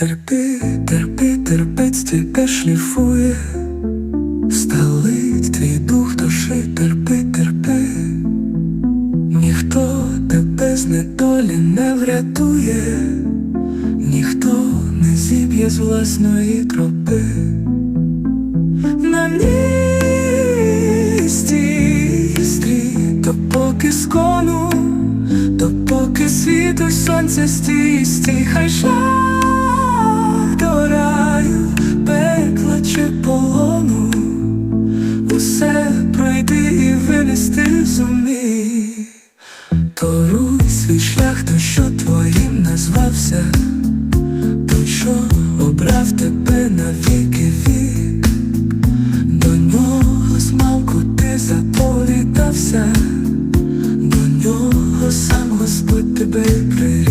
Терпи, терпи, терпець тебе шліфує, сталить твій дух душі, терпи, терпи, ніхто тебе з недолі не врятує, ніхто не зіб'є з власної тропи. На місці стрій, допоки скону, допоки світу сонце стій, стій, хай шлях все пройти і винести зумій Торуй свій шлях, то що твоїм назвався, то що обрав тебе на віки вік, до нього смалку, ти заповідався, до нього сам Господь тебе прийшов